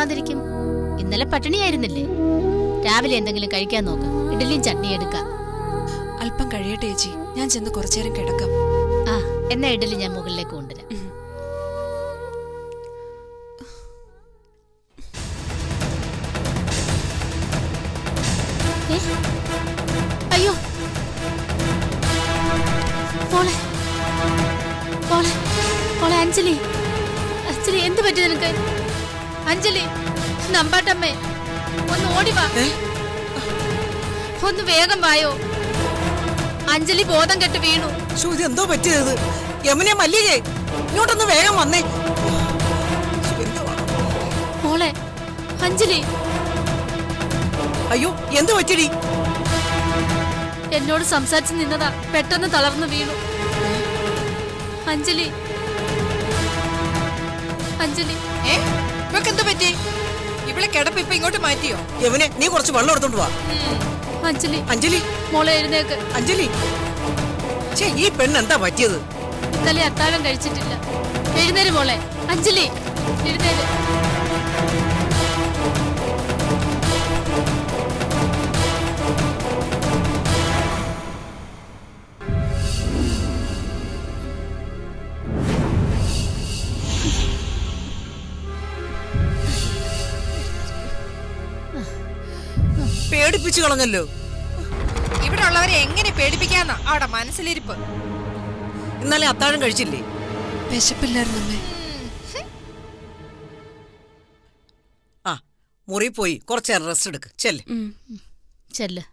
വല്ലാത്തൊരു തോന്നാതിരിക്കും ഇന്നലെ പട്ടിണിയായിരുന്നില്ലേ? രാവിലെ എന്തെങ്കിലും കഴിക്കാൻ നോക്ക്. ഇഡലിയും ചട്നി എടുക്കാം. അല്പം കഴിയട്ടെ ചേച്ചി. ഞാൻ ചെന്ന് കുറച്ചേരം കിടക്കാം. ആ എന്നാ ഇഡലി ഞാൻ മുകളിലേക്ക് അഞ്ജലി നമ്പാട്ടമ്മേ ഒന്ന് ഓടി വാ. ഒന്ന് വേഗം വായോ. അഞ്ജലി ബോധം കെട്ട് വീണു. ഇത് എന്തോ പറ്റിയത്? യമുനെ മല്ലികേ ഇങ്ങോട്ടൊന്ന് വേഗം വന്നേ. മോളെ അഞ്ജലി. അയ്യോ എന്ത് പറ്റിടി? എന്നോട് സംസാരിച്ച് നിന്നതാ പെട്ടെന്ന് തളർന്നു വീണു. അഞ്ജലി. അഞ്ജലി. ഏ? ഇവക്ക് എന്ത് പറ്റി? ഇവളെ കിടപ്പ് ഇപ്പൊ ഇങ്ങോട്ട് മാറ്റിയോ? യവനെ നീ കുറച്ച് വെള്ളം എടുത്തോണ്ട് വാ. അഞ്ജലി. അഞ്ജലി. മോളെ എഴുന്നേക്ക്. അഞ്ജലി. ഛേ ഈ പെണ്ണ് എന്താ പറ്റിയത്? ഇന്നലെ അത്താഴം കഴിച്ചിട്ടില്ല. എഴുന്നേര് മോളെ. അഞ്ജലി എഴുന്നേര്. പേടിപ്പിച്ചു കളഞ്ഞല്ലോ. ഇവിടെ ഉള്ളവരെ എങ്ങനെ പേടിപ്പിക്കാന്നാ അവിടെ മനസ്സിലിരിപ്പ്. ഇന്നലെ അത്താഴം കഴിച്ചില്ലേ? വിശപ്പില്ലായിരുന്നു അമ്മേ. ആ മുറി പോയി. കുറച്ചേരം റെസ്റ്റ് എടുക്ക്. ചെല്ലേ. ചെല്ല്.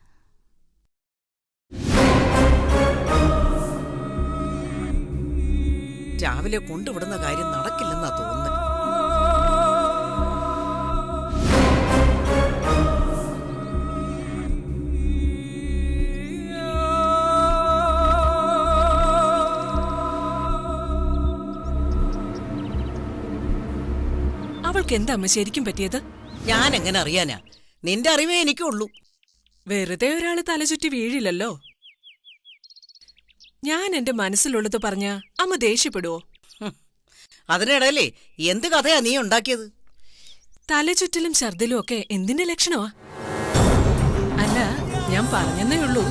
രാവിലെ കൊണ്ടുവിടുന്ന കാര്യം നടക്കില്ലെന്നാ തോന്നുന്നത് അവൾക്ക് എന്താ അമ്മ ശരിക്കും പറ്റിയത്? ഞാൻ എങ്ങനെ അറിയാനാ? നിന്റെ അറിവേ എനിക്കുള്ളൂ. വെറുതെ ഒരാൾ തലചുറ്റി വീഴില്ലല്ലോ. ഞാൻ എന്റെ മനസ്സിലുള്ളത് പറഞ്ഞ അമ്മ ദേഷ്യപ്പെടുവോ. അതിനിടയിലേ എന്ത് കഥയാ നീ ഉണ്ടാക്കിയത്? തലചുറ്റലും ഛർദിലും ഒക്കെ എന്തിന്റെ ലക്ഷണമാ? അല്ല ഞാൻ പറഞ്ഞെന്നേ ഉള്ളൂ.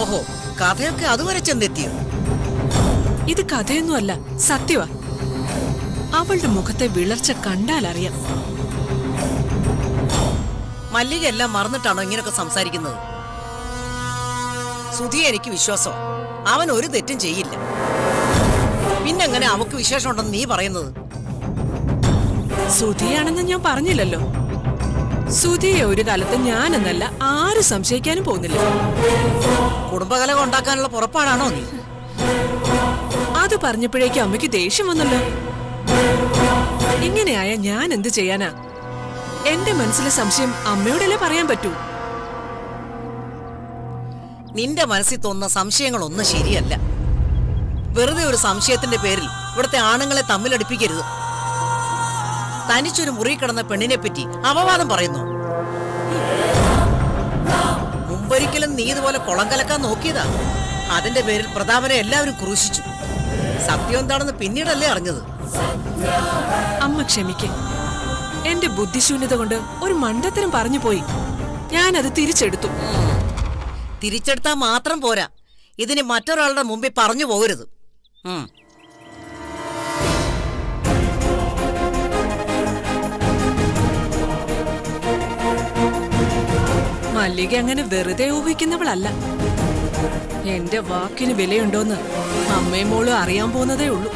ഓഹോ കഥയൊക്കെ അതുവരെ ചെന്നെത്തിയോ? ഇത് കഥയൊന്നുമല്ല സത്യമാ അവളുടെ മുഖത്തെ വിളർച്ച കണ്ടാൽ അറിയാം മല്ലിക എല്ലാം മറന്നിട്ടാണോ ഇങ്ങനെയൊക്കെ സംസാരിക്കുന്നത്? സുധിയെ എനിക്ക് വിശ്വാസം അവൻ ഒരു തെറ്റും ചെയ്യില്ല. പിന്നെങ്ങനെ അവക്ക് വിശേഷം ഉണ്ടെന്ന് നീ പറയുന്നത്? സുധിയാണെന്ന് ഞാൻ പറഞ്ഞില്ലല്ലോ. സുധിയെ ഒരു കാലത്ത് ഞാനെന്നല്ല ആരും സംശയിക്കാനും പോകുന്നില്ല. കുടുംബകലകം ഉണ്ടാക്കാനുള്ള പുറപ്പാടാണോ നീ? അത് പറഞ്ഞപ്പോഴേക്കും അമ്മയ്ക്ക് ദേഷ്യം വന്നല്ലോ. ഇങ്ങനെയായ ഞാൻ എന്ത് ചെയ്യാനാ? എന്റെ മനസ്സിലെ സംശയം അമ്മയോടല്ലേ പറയാൻ പറ്റൂ? നിന്റെ മനസ്സിൽ തോന്നുന്ന സംശയങ്ങളൊന്നും ശരിയല്ല. വെറുതെ ഒരു സംശയത്തിന്റെ പേരിൽ ഇവിടുത്തെ ആണുങ്ങളെ തമ്മിലടിപ്പിക്കരുത്. തനിച്ചൊരു മുറി കിടന്ന പെണ്ണിനെ പറ്റി അപവാദം പറയുന്നു. മുമ്പൊരിക്കലും നീ ഇതുപോലെ കുളം കലക്കാൻ നോക്കിയതാ. അതിന്റെ പേരിൽ പ്രതാപനെ എല്ലാവരും ക്രൂശിച്ചു. സത്യം എന്താണെന്ന് പിന്നീടല്ലേ അറിഞ്ഞത്. അമ്മ ക്ഷമിക്കേ. എന്റെ ബുദ്ധിശൂന്യത കൊണ്ട് ഒരു മണ്ടത്തരം പറഞ്ഞു പോയി. ഞാനത് തിരിച്ചെടുത്തു. തിരിച്ചെടുത്താൽ മാത്രം പോരാ. ഇതിന് മറ്റൊരാളുടെ മുമ്പിൽ പറഞ്ഞു പോകരുത്. മല്ലിക അങ്ങനെ വെറുതെ ഊഹിക്കുന്നവളല്ല. എന്റെ വാക്കിന് വിലയുണ്ടോന്ന് അമ്മയും മോളും അറിയാൻ പോകുന്നതേ ഉള്ളൂ.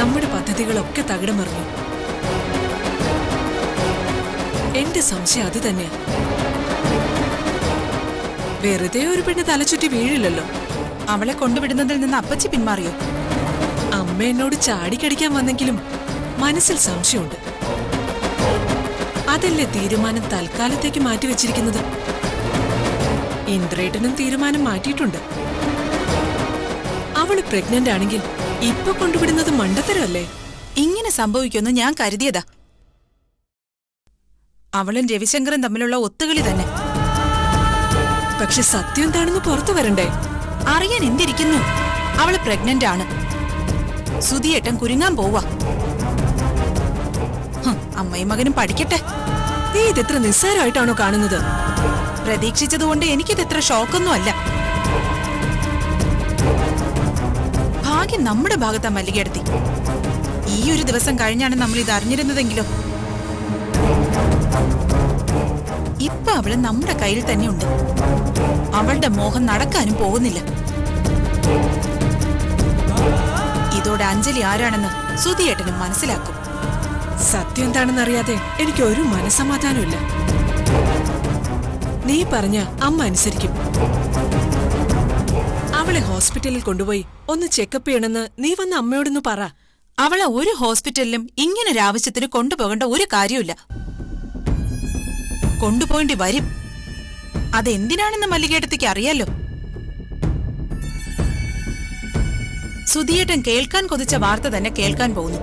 നമ്മുടെ പദ്ധതികളൊക്കെ പറഞ്ഞു എന്റെ സംശയം അത് തന്നെയാ. വെറുതെ ഒരു പെണ്ണ് തലചുറ്റി വീഴില്ലല്ലോ. അവളെ കൊണ്ടുവിടുന്നതിൽ നിന്ന് അപ്പച്ചി പിന്മാറിയോ? അമ്മ എന്നോട് ചാടിക്കടിക്കാൻ വന്നെങ്കിലും മനസ്സിൽ സംശയമുണ്ട്. അതല്ലേ തീരുമാനം തൽക്കാലത്തേക്ക് മാറ്റിവെച്ചിരിക്കുന്നത്? ഇന്ദ്രേട്ടനും തീരുമാനം മാറ്റിയിട്ടുണ്ട്. അവൾ പ്രഗ്നന്റ് ആണെങ്കിൽ ഇപ്പൊ കൊണ്ടുവിടുന്നത് മണ്ടത്തരമല്ലേ? ഇങ്ങനെ സംഭവിക്കുമെന്ന് ഞാൻ കരുതിയതാ. അവളും രവിശങ്കറും തമ്മിലുള്ള ഒത്തുകളി തന്നെ. പക്ഷെ സത്യം എന്താണെന്ന് പുറത്തു വരണ്ടേ? അറിയാൻ എന്തിരിക്കുന്നു? അവൾ പ്രഗ്നന്റ് ആണ്. സുധിയേട്ടൻ കുരുങ്ങാൻ പോവാ. അമ്മയും മകനും പഠിക്കട്ടെ. നീ ഇതെത്ര നിസ്സാരമായിട്ടാണോ കാണുന്നത്? പ്രതീക്ഷിച്ചതുകൊണ്ട് എനിക്കിതെത്ര ഷോക്കൊന്നും അല്ല ഭാഗ്യം നമ്മുടെ ഭാഗത്താ മല്ലികയെടുത്തി ഈ ഒരു ദിവസം കഴിഞ്ഞാണ് നമ്മൾ ഇത് അറിഞ്ഞിരുന്നതെങ്കിലോ? ഇപ്പൊ അവൾ നമ്മുടെ കയ്യിൽ തന്നെയുണ്ട്. അവളുടെ മോഹം നടക്കാനും പോകുന്നില്ല. ഇതോടെ അഞ്ജലി ആരാണെന്ന് സുധിയേട്ടനും മനസ്സിലാക്കും. സത്യം എന്താണെന്ന് അറിയാതെ എനിക്ക് ഒരു മനസമാധാനമില്ല നീ പറഞ്ഞ അമ്മ അനുസരിക്കും. അവളെ ഹോസ്പിറ്റലിൽ കൊണ്ടുപോയി ഒന്ന് ചെക്കപ്പ് ചെയ്യണമെന്ന് നീ വന്ന അമ്മയോടൊന്ന് പറ. അവളെ ഒരു ഹോസ്പിറ്റലിലും ഇങ്ങനൊരു ആവശ്യത്തിന് കൊണ്ടുപോകേണ്ട ഒരു കാര്യമില്ല കൊണ്ടുപോകേണ്ടി വരും. അതെന്തിനാണെന്ന് മല്ലികേട്ടത്തേക്ക് അറിയാലോ? സുധിയേട്ടൻ കേൾക്കാൻ കൊതിച്ച വാർത്ത തന്നെ കേൾക്കാൻ പോകുന്നു.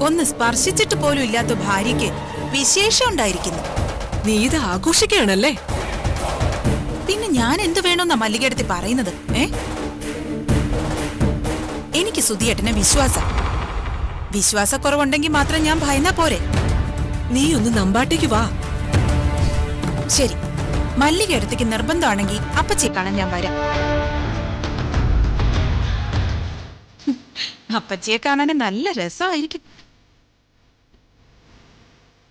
ഒന്ന് സ്പർശിച്ചിട്ട് പോലും ഇല്ലാത്ത ഭാര്യയ്ക്ക് വിശേഷം ഉണ്ടായിരിക്കുന്നു. നീ ഇത് ആഘോഷിക്കുകയാണല്ലേ? പിന്നെ ഞാൻ എന്ത് വേണമെന്നാ മല്ലികേടത്തി പറയുന്നത് ഏ? എനിക്ക് സുധിയേട്ടനെ വിശ്വാസം. വിശ്വാസക്കുറവുണ്ടെങ്കിൽ മാത്രം ഞാൻ ഭയന്നാ പോരെ. നീ ഒന്ന് നമ്പാട്ടേക്ക് വാ. ശരി. മല്ലിക അടുത്തേക്ക് നിർബന്ധമാണെങ്കിൽ അപ്പച്ചയെ കാണാൻ ഞാൻ വരാം. അപ്പച്ചിയെ കാണാൻ നല്ല രസമായിരിക്കും.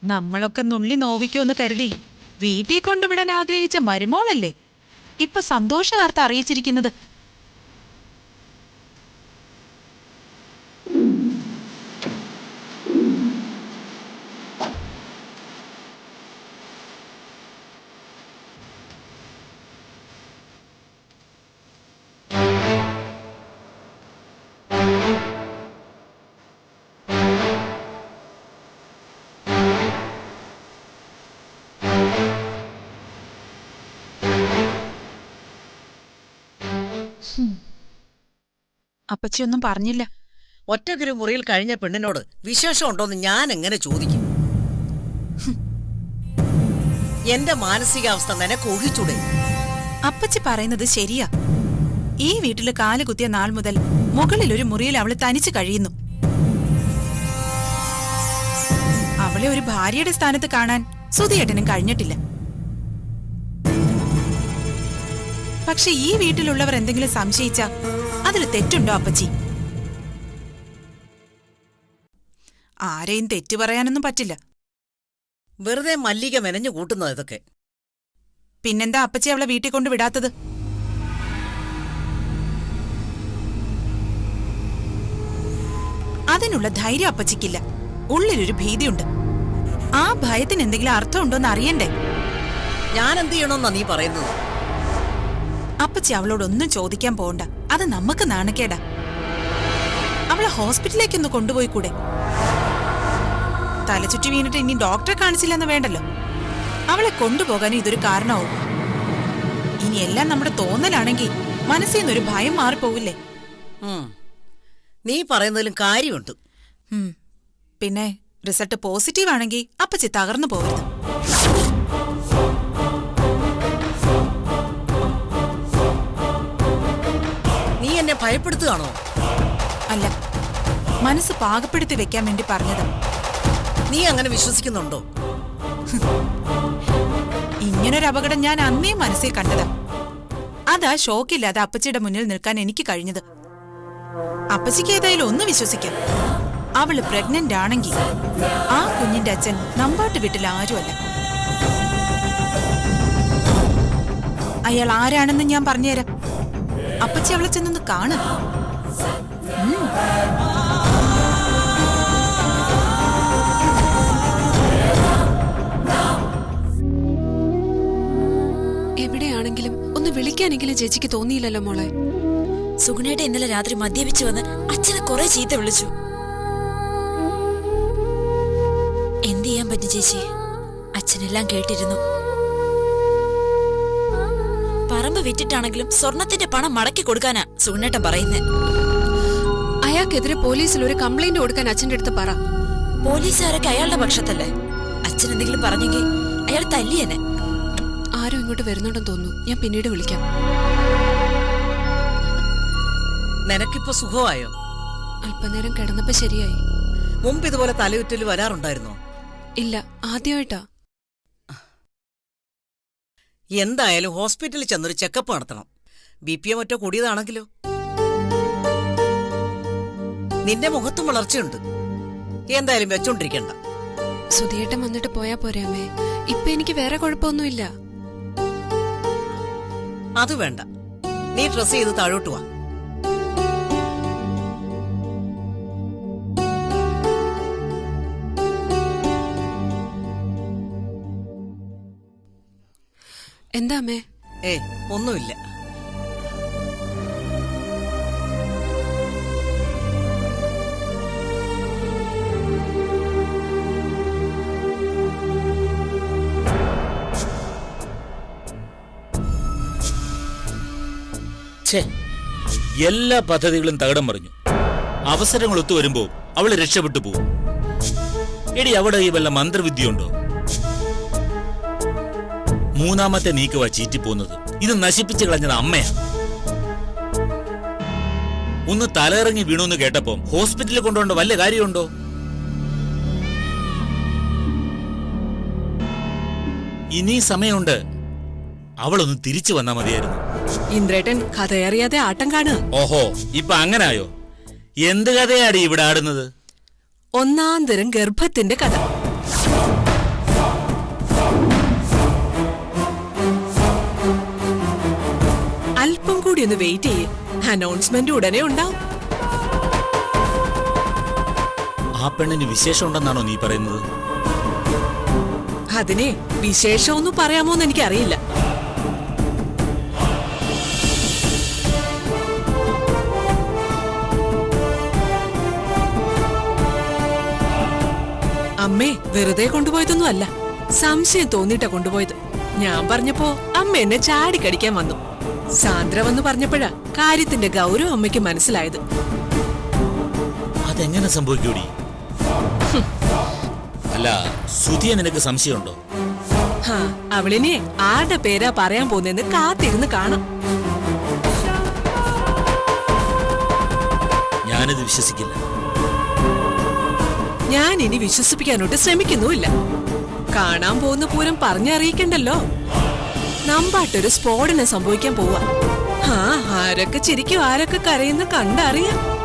നമ്മളൊക്കെ നുള്ളി നോവിക്കുമെന്ന് കരുതി വീട്ടിൽ കൊണ്ടുവിടാൻ ആഗ്രഹിച്ച മരുമോളല്ലേ? ഇപ്പൊ സന്തോഷ വാർത്ത അറിയിച്ചിരിക്കുന്നത് അപ്പച്ചിയൊന്നും പറഞ്ഞില്ല. ഒറ്റക്കൊരു മുറിയിൽ കഴിഞ്ഞ പെണ്ണിനോട് വിശേഷം ഉണ്ടോന്ന് ഞാൻ എങ്ങനെ ചോദിക്കും. എന്റെ മാനസികാവസ്ഥ നിനക്ക് ഊഹിച്ചൂടെ അപ്പച്ചി പറയുന്നത് ശരിയാ. ഈ വീട്ടിൽ കാൽ കുത്തിയ നാൾ മുതൽ മുകളിൽ ഒരു മുറിയിൽ അവൾ തനിച്ച് കഴിയുന്നു. അവളെ ഒരു ഭാര്യയുടെ സ്ഥാനത്ത് കാണാൻ സുധിയേട്ടനും കഴിഞ്ഞിട്ടില്ല. പക്ഷെ ഈ വീട്ടിലുള്ളവർ എന്തെങ്കിലും സംശയിച്ച അതിൽ തെറ്റുണ്ടോ അപ്പച്ചി? ആരെയും തെറ്റു പറയാനൊന്നും പറ്റില്ല. വെറുതെ മല്ലിക മെനഞ്ഞു കൂട്ടുന്നത് ഇതൊക്കെ. പിന്നെന്താ അപ്പച്ചി അവളെ വീട്ടിൽ കൊണ്ട് വിടാത്തത്? അതിനുള്ള ധൈര്യം അപ്പച്ചിക്കില്ല. ഉള്ളിലൊരു ഭീതിയുണ്ട്. ആ ഭയത്തിന് എന്തെങ്കിലും അർത്ഥമുണ്ടോന്ന് അറിയണ്ടേ? ഞാൻ എന്ത് ചെയ്യണമെന്നാ നീ പറയുന്നത്? അപ്പച്ചി അവളോടൊന്നും ചോദിക്കാൻ പോണ്ട. അത് നമുക്ക് നാണക്കേടാ. അവളെ ഹോസ്പിറ്റലിലേക്കൊന്ന് കൊണ്ടുപോയി കൂടെ. തലചുറ്റി വീണിട്ട് ഇനി ഡോക്ടറെ കാണിച്ചില്ലെന്ന് വേണ്ടല്ലോ. അവളെ കൊണ്ടുപോകാൻ ഇതൊരു കാരണമാവും ഇനി എല്ലാം നമ്മുടെ തോന്നലാണെങ്കിൽ മനസ്സിൽ നിന്നൊരു ഭയം മാറിപ്പോവില്ലേ. നീ പറയുന്നതിലും കാര്യമുണ്ട്. പിന്നെ റിസൾട്ട് പോസിറ്റീവ് ആണെങ്കിൽ അപ്പച്ചി തകർന്നു പോകരുത്. എന്നെ ഭയപ്പെടുത്തുകയാണോ? അല്ല. മനസ്സ് പാകപ്പെടുത്തി വെക്കാൻ വേണ്ടി പറഞ്ഞത്. നീ അങ്ങനെ വിശ്വസിക്കുന്നുണ്ടോ? ഇങ്ങനൊരു അപകടം ഞാൻ അന്നേ മനസ്സിൽ കണ്ടത്. അതാ ഷോക്കില്ലാതെ അപ്പച്ചിയുടെ മുന്നിൽ നിൽക്കാൻ എനിക്ക് കഴിഞ്ഞത്. അപ്പച്ചിക്ക് ഏതായാലും ഒന്ന് വിശ്വസിക്കാം. അവൾ പ്രഗ്നന്റ് ആണെങ്കിൽ ആ കുഞ്ഞിന്റെ അച്ഛൻ നമ്പാട്ട് വീട്ടിൽ ആരുമല്ല. അയാൾ ആരാണെന്ന് ഞാൻ പറഞ്ഞുതരാം. അപ്പച്ചി അവളെ ചെന്നൊന്ന് കാണ. എവിടെയാണെങ്കിലും ഒന്ന് വിളിക്കാനെങ്കിലും ചേച്ചിക്ക് തോന്നിയില്ലല്ലോ മോളെ. സുഗുണേട്ട ഇന്നലെ രാത്രി മദ്യപിച്ചു വന്ന് അച്ഛനെ കുറെ ചീത്ത വിളിച്ചു. എന്ത് ചെയ്യാൻ പറ്റും ചേച്ചി? അച്ഛനെല്ലാം കേട്ടിരുന്നു. പറമ്പ് വിറ്റിട്ടാണെങ്കിലും സ്വർണത്തിന്റെ പണം മടക്കി കൊടുക്കാനാ സുഗുണേട്ടൻ പറയുന്നത് അയാൾക്കെതിരെ പോലീസിൽ ഒരു കംപ്ലൈന്റ് കൊടുക്കാൻ അച്ഛന്റെ അടുത്ത് പറ. പോലീസുകാരൊക്കെ അയാളുടെ പക്ഷത്തല്ലേ? അച്ഛൻ എന്തെങ്കിലും പറഞ്ഞെങ്കിൽ അയാൾ തല്ലിയനെ. ആരും ഇങ്ങോട്ട് വരുന്നുണ്ടെന്ന് തോന്നുന്നു. ഞാൻ പിന്നീട് വിളിക്കാം. നിനക്കിപ്പോ സുഖമായോ? അല്പനേരം കിടന്നപ്പോ ശരിയായി. മുമ്പ് ഇതുപോലെ തലയുറ്റൽ വരാറുണ്ടായിരുന്നോ? ഇല്ല ആദ്യമായിട്ടാ. എന്തായാലും ഹോസ്പിറ്റലിൽ ചെന്നൊരു ചെക്കപ്പ് നടത്തണം. ബി പി മറ്റോ കൂടിയതാണെങ്കിലോ? നിന്റെ മുഖത്തും വളർച്ചയുണ്ട്. എന്തായാലും വെച്ചോണ്ടിരിക്കണ്ട. സുധിയേട്ടൻ വന്നിട്ട് പോയാ പോരെ അമ്മേ. ഇപ്പൊ എനിക്ക് വേറെ കുഴപ്പമൊന്നുമില്ല. അത് വേണ്ട. നീ ഡ്രസ് ചെയ്ത് താഴോട്ട് വാ. എന്താ അമ്മേ ഏ ഒന്നുമില്ല. ഛേ എല്ലാ പദ്ധതികളും തകിടം മറിഞ്ഞു. അവസരങ്ങൾ ഒത്തു വരുമ്പോൾ അവൾ രക്ഷപ്പെട്ടു പോകും. എടി അവിടെ ഈ വല്ല മന്ത്രവിദ്യയുണ്ടോ? മൂന്നാമത്തെ ചീറ്റി ചീറ്റിപ്പോകുന്നത് ഇത് നശിപ്പിച്ചു കളഞ്ഞത് അമ്മയാ ഒന്ന് തലയിറങ്ങി വീണുന്ന് കേട്ടപ്പോ ഹോസ്പിറ്റലിൽ കൊണ്ടുപോകേണ്ട വല്ല കാര്യമുണ്ടോ? ഇനി സമയമുണ്ട്. അവളൊന്ന് തിരിച്ചു വന്നാ മതിയായിരുന്നു. ഇന്ദ്രേട്ടൻ കഥയറിയാതെ ആട്ടം കാണുക ഓഹോ ഇപ്പൊ അങ്ങനായോ? എന്ത് കഥയാടി ഇവിടെ ആടുന്നത്? ഒന്നാം തരം ഗർഭത്തിന്റെ കഥ. ഒന്ന് വെയിറ്റ് ചെയ്യേ. അനൗൺസ്മെന്റ് ഉടനെ ഉണ്ടാവും. ആ പെണ്ണിന് വിശേഷം ഉണ്ടെന്നാണോ നീ പറയുന്നത്? അതിനെ വിശേഷമൊന്നും പറയാമോന്ന് എനിക്കറിയില്ല. അമ്മേ വെറുതെ കൊണ്ടുപോയതൊന്നും അല്ല. സംശയം തോന്നിയിട്ടാ കൊണ്ടുപോയത്. ഞാൻ പറഞ്ഞപ്പോ അമ്മ എന്നെ ചാടിക്കടിക്കാൻ വന്നു. സാന്ദ്ര വന്ന് പറഞ്ഞപ്പോഴാ കാര്യത്തിന്റെ ഗൗരവം അമ്മയ്ക്ക് മനസ്സിലായത്. അതെങ്ങനെ സംഭവിക്കൂടി? അല്ല സുധിയെ നിനക്ക് സംശയമുണ്ടോ? അവളിനെ ആരുടെ പേരാ പറയാൻ പോന്നെന്ന് കാത്തിരുന്ന് കാണാം. ഞാനിത് വിശ്വസിക്കില്ല. ഞാൻ ഇനി വിശ്വസിപ്പിക്കാനോട്ട് ശ്രമിക്കുന്നുമില്ല. കാണാൻ പോകുന്ന പൂരം പറഞ്ഞറിയിക്കണ്ടല്ലോ. നമ്പാട്ടൊരു സ്ഫോടനം സംഭവിക്കാൻ പോവാ. ആ ആരൊക്കെ ചിരിക്കും ആരൊക്കെ കരയുന്ന കണ്ടറിയാം.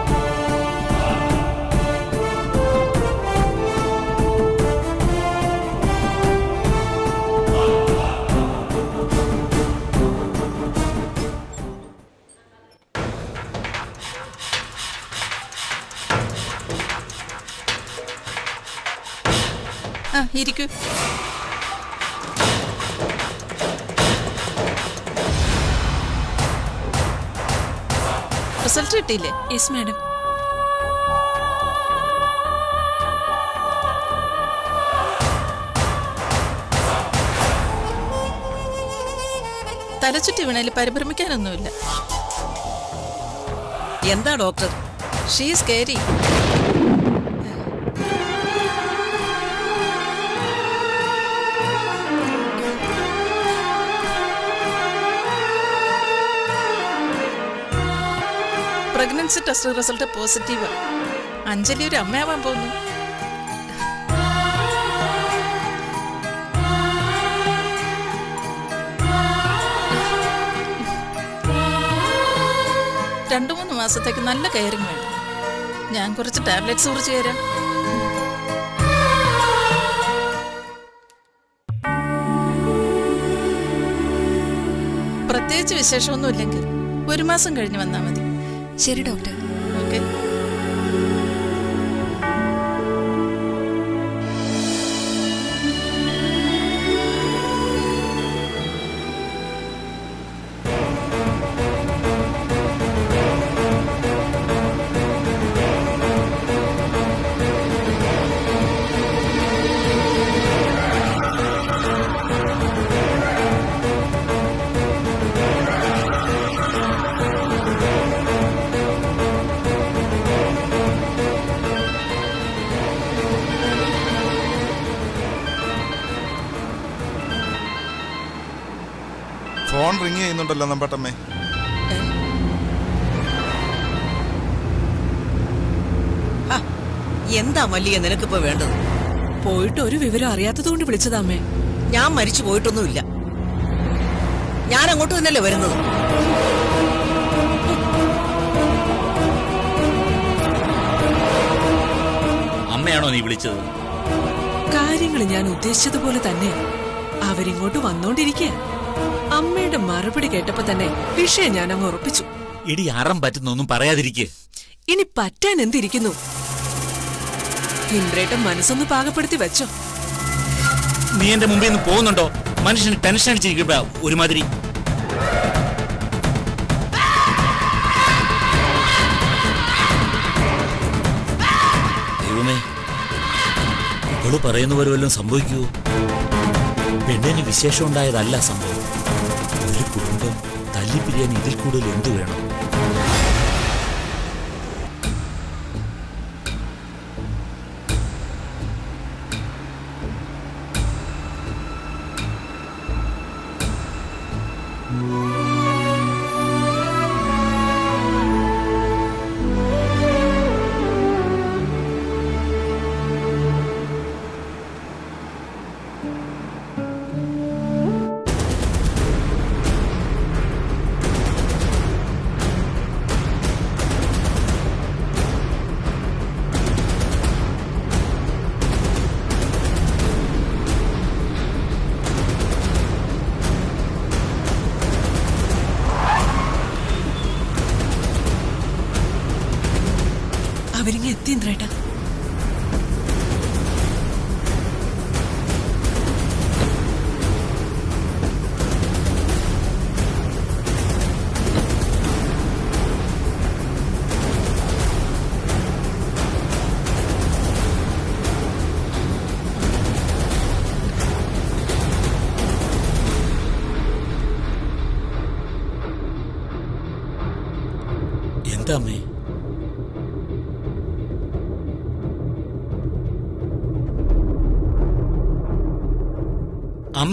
ഇരിക്കൂ. റിസൾട്ട് കിട്ടിയില്ലേ യെസ് മാഡം തലച്ചുറ്റി വീണതിൽ പരിഭ്രമിക്കാനൊന്നുമില്ല. എന്താ doctor? She's carry pregnancy test result positive Anjali ഒരു അമ്മയാവാൻ പോകുന്നു. രണ്ടു മൂന്ന് മാസത്തേക്ക് നല്ല കെയറിങ് വേണം. ഞാൻ കുറച്ച് ടാബ്ലറ്റ്സ് കുറിച്ച് തരാം. പ്രത്യേകിച്ച് വിശേഷമൊന്നുമില്ലെങ്കിൽ ഒരു മാസം കഴിഞ്ഞ് വന്നാൽ മതി. ശരി ഡോക്ടർ. ഓക്കെ. റിങ് ചെയ്യുന്നുണ്ടല്ലോ നമ്പട്ടമ്മേ എന്താ മല്ലിക നിനക്കിപ്പോ വേണ്ടത്? പോയിട്ട് ഒരു വിവരം അറിയാത്തതുകൊണ്ട് കൊണ്ട് അമ്മേ. ഞാൻ മരിച്ചു പോയിട്ടൊന്നുമില്ല. ഞാൻ അങ്ങോട്ട് തന്നെയല്ലേ വരുന്നത്? അമ്മയാണോ നീ വിളിച്ചത്? കാര്യങ്ങൾ ഞാൻ ഉദ്ദേശിച്ചതുപോലെ തന്നെ. അവരിങ്ങോട്ട് വന്നോണ്ടിരിക്കുക അമ്മയുടെ മറുപടി കേട്ടപ്പോ തന്നെ വിഷയം ഞാൻ അങ്ങ് ഉറപ്പിച്ചു. ഇടി അറം പറ്റുന്നൊന്നും പറയാതിരിക്കേ. ഇനി പറ്റാൻ എന്തിരിക്കുന്നു? ഇന്ദ്രേട്ടൻ മനസ്സൊന്ന് പാകപ്പെടുത്തി വെച്ചോ. നീ എന്റെ മുമ്പിൽ നിന്ന് പോകുന്നുണ്ടോ? മനുഷ്യന് ടെൻഷൻ അടിച്ചിരിക്കുമ്പോ ഒരുമാതിരി. ദൈവമേ ഇവൾ പറയുന്ന പോലെ വല്ലതും സംഭവിക്കുവോ? പെണ്ണിന് വിശേഷം ഉണ്ടായതല്ല സംഭവം. തല്ലിപ്പിരിയാൻ ഇതിൽ കൂടുതൽ എന്ത് വേണം? അവരിങ്ങ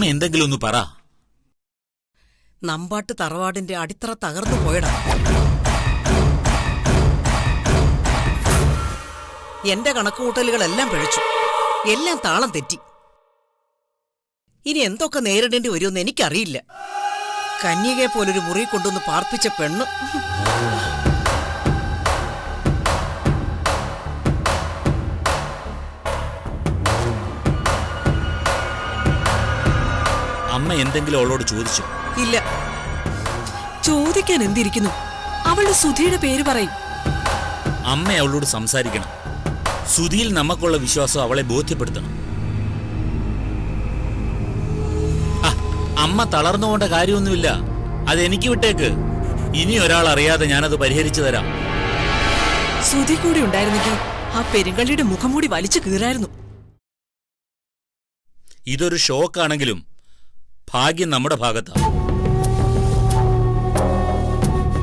അമ്മ എന്തെങ്കിലും ഒന്ന് പറ. നമ്പാട്ട് തറവാടിന്റെ അടിത്തറ തകർന്നു പോയടാ. എന്റെ കണക്കുകൂട്ടലുകളെല്ലാം പിഴച്ചു. എല്ലാം താളം തെറ്റി. ഇനി എന്തൊക്കെ നേരിടേണ്ടി വരുമെന്ന് എനിക്കറിയില്ല. കന്യകയെ പോലൊരു മുറി കൊണ്ടുവന്ന് പാർപ്പിച്ച പെണ്ണ്. അമ്മ എന്തെങ്കിലും അവളോട് ചോദിച്ചു? ഇല്ല. ചോദിക്കാൻ എന്തിരിക്കുന്നു? അവളുടെ സുധിയുടെ പേര് പറയും. അമ്മ അവളോട് സംസാരിക്കണം. സുധിയിൽ നമുക്കുള്ള വിശ്വാസം അവളെ ബോധ്യപ്പെടുത്തണം. അമ്മ തളർന്നുകൊണ്ട കാര്യമൊന്നുമില്ല. അതെനിക്ക് വിട്ടേക്ക്. ഇനി ഒരാൾ അറിയാതെ ഞാനത് പരിഹരിച്ചു തരാം. സുധി കൂടി ഉണ്ടായിരുന്നെങ്കിൽ ആ പെരുങ്കള്ളിയുടെ മുഖംമൂടി വലിച്ചു കീറായിരുന്നു. ഇതൊരു ഷോക്കാണെങ്കിലും ഭാഗ്യം നമ്മുടെ ഭാഗത്താണ്.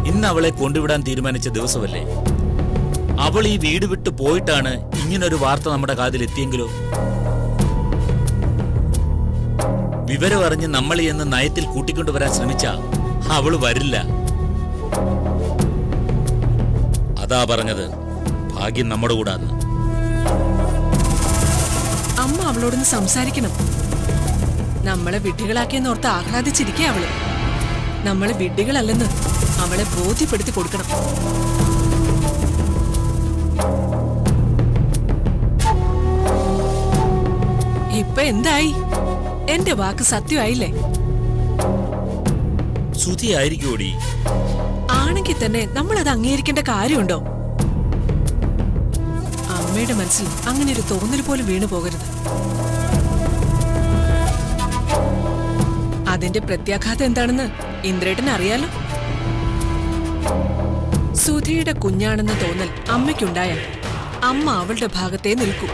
ഇന്ന് അവളെ കൊണ്ടുവിടാൻ തീരുമാനിച്ച ദിവസമല്ലേ? അവൾ ഈ വീട് വിട്ടു പോയിട്ടാണ് ഇങ്ങനൊരു വാർത്ത നമ്മുടെ കാതിൽ എത്തിയെങ്കിലോ? വിവരം അറിഞ്ഞ് നമ്മളെ എന്ന് നയത്തിൽ കൂട്ടിക്കൊണ്ടുവരാൻ ശ്രമിച്ച അവൾ വരില്ല. അതാ പറഞ്ഞത് ഭാഗ്യം നമ്മുടെ കൂടാന്ന്. അമ്മ അവളോടൊന്ന് സംസാരിക്കണം. നമ്മളെ വിഡ്ഢികളാക്കിയെന്നോർത്ത് ആഹ്ലാദിച്ചിരിക്കെ അവൾ. നമ്മളെ വിഡ്ഢികളല്ലെന്ന് അവളെ ബോധ്യപ്പെടുത്തി കൊടുക്കണം. ഇപ്പൊ എന്തായി? എന്റെ വാക്ക് സത്യമായില്ലേ? ആണെങ്കിൽ തന്നെ നമ്മൾ അത് അംഗീകരിക്കേണ്ട കാര്യമുണ്ടോ? അമ്മയുടെ മനസ്സിൽ അങ്ങനെ ഒരു തോന്നൽ പോലും വീണു പോകരുത് അതിന്റെ പ്രത്യാഘാതം എന്താണെന്ന് ഇന്ദ്രേട്ടൻ അറിയാലോ? സുധിയുടെ കുഞ്ഞാണെന്ന് തോന്നൽ അമ്മയ്ക്കുണ്ടായാൽ അമ്മ അവളുടെ ഭാഗത്തെ നിൽക്കൂ.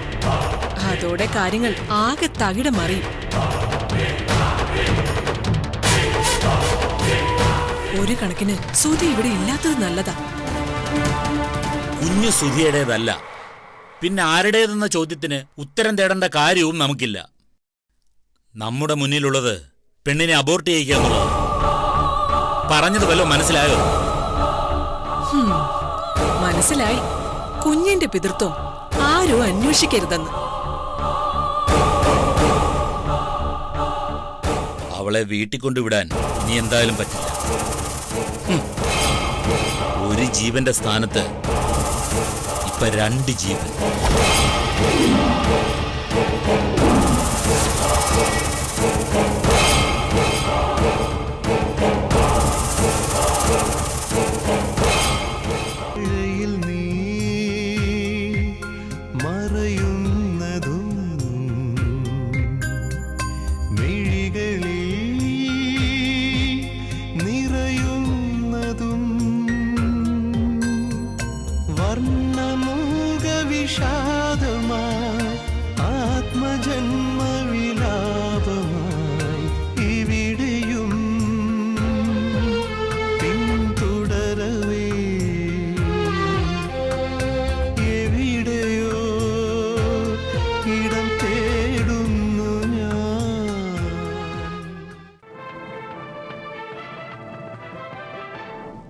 അതോടെ കാര്യങ്ങൾ ആകെ തകിടം മറിയും ഒരു കണക്കിന് സുധി ഇവിടെ ഇല്ലാത്തത് നല്ലതാ. കുഞ്ഞു സുധിയുടേതല്ല. പിന്നെ ആരുടേതെന്ന ചോദ്യത്തിന് ഉത്തരം തേടേണ്ട കാര്യവും നമുക്കില്ല. നമ്മുടെ മുന്നിലുള്ളത് പെണ്ണിനെ അബോർട്ട് ചെയ്യിക്കുക എന്നുള്ളത് പറഞ്ഞത് വല്ലോ മനസ്സിലായോ? മനസ്സിലായി. കുഞ്ഞിന്റെ പിതൃത്വം ആരും അന്വേഷിക്കരുതെന്ന്. അവളെ വീട്ടിൽ കൊണ്ടുവിടാൻ നീ എന്തായാലും പറ്റില്ല. ഒരു ജീവന്റെ സ്ഥാനത്ത് ഇപ്പൊ രണ്ട് ജീവൻ.